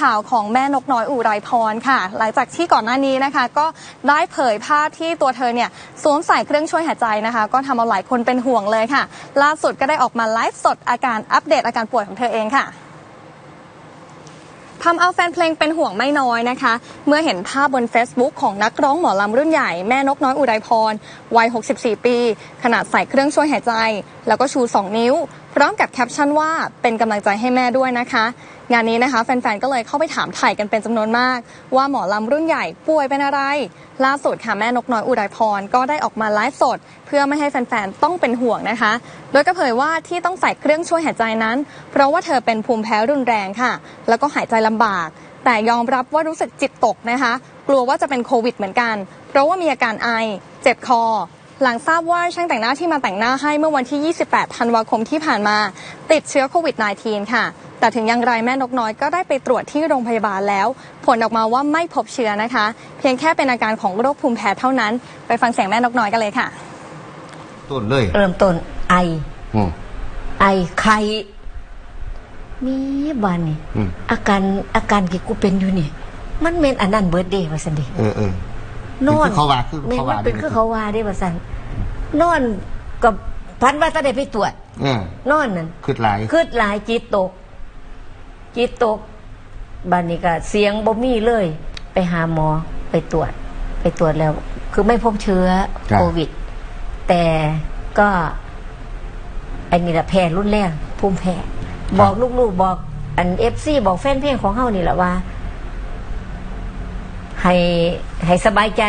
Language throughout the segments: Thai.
ข่าวของแม่นกน้อยอุไรพรค่ะ หลังจากที่ก่อนหน้านี้นะคะ ก็ได้เผยภาพที่ตัวเธอเนี่ยสวมใส่เครื่องช่วยหายใจนะคะ ก็ทำเอาหลายคนเป็นห่วงเลยค่ะ ล่าสุดก็ได้ออกมาไลฟ์สดอาการอัปเดตอาการป่วยของเธอเองค่ะทำเอาแฟนเพลงเป็นห่วงไม่น้อยนะคะ เมื่อเห็นภาพบน Facebook ของนักร้องหมอลำรุ่นใหญ่แม่นกน้อยอุไรพรวัย 64 ปี ขนาดใส่เครื่องช่วยหายใจ แล้วก็ชู 2 นิ้ว พร้อมกับแคปชั่นว่าเป็นกำลังใจให้แม่ด้วยนะคะ งานนี้นะคะแฟนๆ ก็เลยเข้าไปถามถ่ายกันเป็นจำนวนมาก ว่าหมอลำรุ่นใหญ่ป่วยเป็นอะไร ล่าสุดค่ะแม่นกน้อยอุไรพรก็ได้ออกมาไลฟ์สด เพื่อไม่ให้แฟนๆ ต้องเป็นห่วงนะคะ โดยก็เผยว่าที่ต้องใส่เครื่องช่วยหายใจนั้น เพราะว่าเธอเป็นภูมิแพ้รุนแรงค่ะ แล้วก็หายใจลำบาก แต่ยอมรับว่ารู้สึกจิตตกนะคะ กลัวว่าจะเป็นโควิดเหมือนกัน เพราะว่ามีอาการไอ เจ็บคอ หลังทราบว่าช่างแต่งหน้าที่มาแต่งหน้าให้เมื่อวันที่ 28 ธันวาคมที่ผ่านมา ติดเชื้อโควิด -19 ค่ะ แต่ถึงอย่างไรแม่นกน้อยก็ได้ไปตรวจที่โรงพยาบาลแล้ว ผลออกมาว่าไม่พบเชื้อนะคะ เพียงแค่เป็นอาการของโรคภูมิแพ้เท่านั้น ไปฟังเสียงแม่นกน้อยกันเลยค่ะ ต้นเลยเริ่มต้นไออืมไอไข้มีบานนี่อืมอาการอาการที่กูเป็นอยู่นี่ มันเมนอันนั้นเบิร์ดเดย์ว่าสันดิเออเออ นอนเป็นคือเขาว่าคือแม่นเขามัว่านเป็นคือเขาว่าได้ว่าสัน นอนกับพันว่าจะได้ไปตรวจเออนอนนั่นคืดหลายคืดหลายจิตตก จิตตกบานนี้ก็เสียงบ่มีเลย ไปหาหมอไปตรวจ ไปตรวจแล้ว คือไม่พบเชื้อโควิด แต่ก็ไอ้นี่แหละแพ้รุนแรงภูมิแพ้บอกลูกๆบอกอันเอฟซีบอกแฟนเพลงของเฮานี่แหละว่า ให้ให้สบายใจ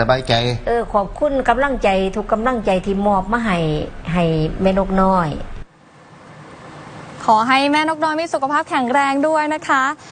สบายใจ เออ ขอบคุณกำลังใจ ทุกกำลังใจที่มอบมาให้ให้แม่นกน้อย ขอให้แม่นกน้อยมีสุขภาพแข็งแรงด้วยนะคะ